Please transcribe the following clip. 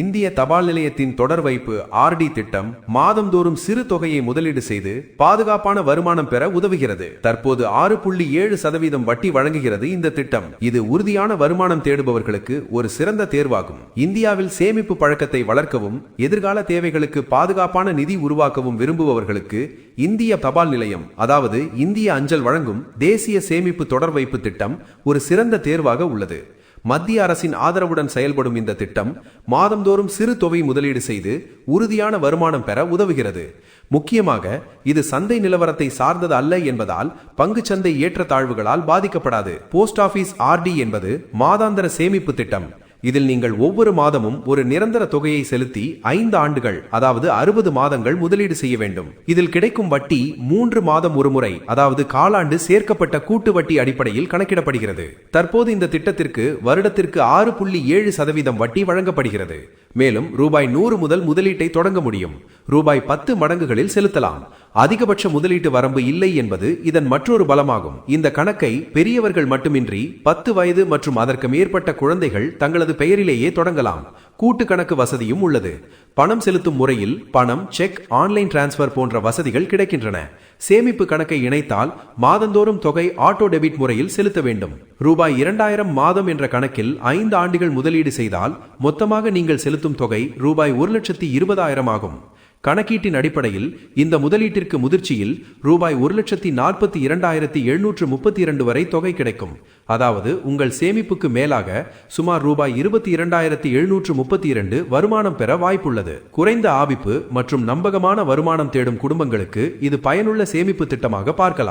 இந்திய தபால் நிலையத்தின் தொடர் வைப்பு ஆர்டி திட்டம் மாதந்தோறும் சிறு தொகையை முதலீடு செய்து பாதுகாப்பான வருமானம் பெற உதவுகிறது. தற்போது ஆறு புள்ளி ஏழு சதவீதம் வட்டி வழங்குகிறது இந்த திட்டம். இது உறுதியான வருமானம் தேடுபவர்களுக்கு ஒரு சிறந்த தேர்வாகும். இந்தியாவில் சேமிப்பு பழக்கத்தை வளர்க்கவும் எதிர்கால தேவைகளுக்கு பாதுகாப்பான நிதி உருவாக்கவும் விரும்புபவர்களுக்கு இந்திய தபால் நிலையம் அதாவது இந்திய அஞ்சல் வழங்கும் தேசிய சேமிப்பு தொடர் வைப்பு திட்டம் ஒரு சிறந்த தேர்வாக உள்ளது. மத்திய அரசின் ஆதரவுடன் செயல்படும் இந்த திட்டம் மாதந்தோறும் சிறு தொகை முதலீடு செய்து உறுதியான வருமானம் பெற உதவுகிறது. முக்கியமாக இது சந்தை நிலவரத்தை சார்ந்தது அல்ல என்பதால் பங்குச்சந்தை ஏற்றத்தாழ்வுகளால் பாதிக்கப்படாது. போஸ்ட் ஆபீஸ் ஆர்டி என்பது மாதாந்திர சேமிப்பு திட்டம். இதில் நீங்கள் ஒவ்வொரு மாதமும் ஒரு நிரந்தர தொகையை செலுத்தி ஐந்து ஆண்டுகள் அதாவது அறுபது மாதங்கள் முதலீடு செய்ய வேண்டும். இதில் கிடைக்கும் வட்டி மூன்று மாதம் ஒரு முறை அதாவது காலாண்டு சேர்க்கப்பட்ட கூட்டு வட்டி அடிப்படையில் கணக்கிடப்படுகிறது. தற்போது இந்த திட்டத்திற்கு வருடத்திற்கு ஆறு புள்ளி ஏழு சதவீதம் வட்டி வழங்கப்படுகிறது. மேலும் ரூபாய் நூறு முதல் முதலீட்டை தொடங்க முடியும். ரூபாய் பத்து மடங்குகளில் செலுத்தலாம். அதிகபட்ச முதலீட்டு வரம்பு இல்லை என்பது இதன் மற்றொரு பலமாகும். இந்த கணக்கை பெரியவர்கள் மட்டுமின்றி பத்து வயது மற்றும் அதற்கு மேற்பட்ட குழந்தைகள் தங்களது பெயரிலேயே தொடங்கலாம். கூட்டு கணக்கு வசதியும் உள்ளது. பணம் செலுத்தும் முறையில் பணம் செக் ஆன்லைன் டிரான்ஸ்பர் போன்ற வசதிகள் கிடைக்கின்றன. சேமிப்பு கணக்கை இணைத்தால் மாதந்தோறும் தொகை ஆட்டோ டெபிட் முறையில் செலுத்த வேண்டும். ரூபாய் இரண்டாயிரம் மாதம் என்ற கணக்கில் ஐந்து ஆண்டுகள் முதலீடு செய்தால் மொத்தமாக நீங்கள் செலுத்தும் தொகை ரூபாய் ஒரு லட்சத்தி இருபதாயிரம் ஆகும். கணக்கீட்டின் அடிப்படையில் இந்த முதலீட்டிற்கு முதிர்ச்சியில் ரூபாய் ஒரு லட்சத்தி நாற்பத்தி இரண்டாயிரத்தி எழுநூற்று முப்பத்தி இரண்டு வரை தொகை கிடைக்கும். அதாவது உங்கள் சேமிப்புக்கு மேலாக சுமார் ரூபாய் இருபத்தி இரண்டாயிரத்தி எழுநூற்று முப்பத்தி இரண்டு வருமானம் பெற வாய்ப்புள்ளது. குறைந்த ஆபிப்பு மற்றும் நம்பகமான வருமானம் தேடும் குடும்பங்களுக்கு இது பயனுள்ள சேமிப்பு திட்டமாக பார்க்கலாம்.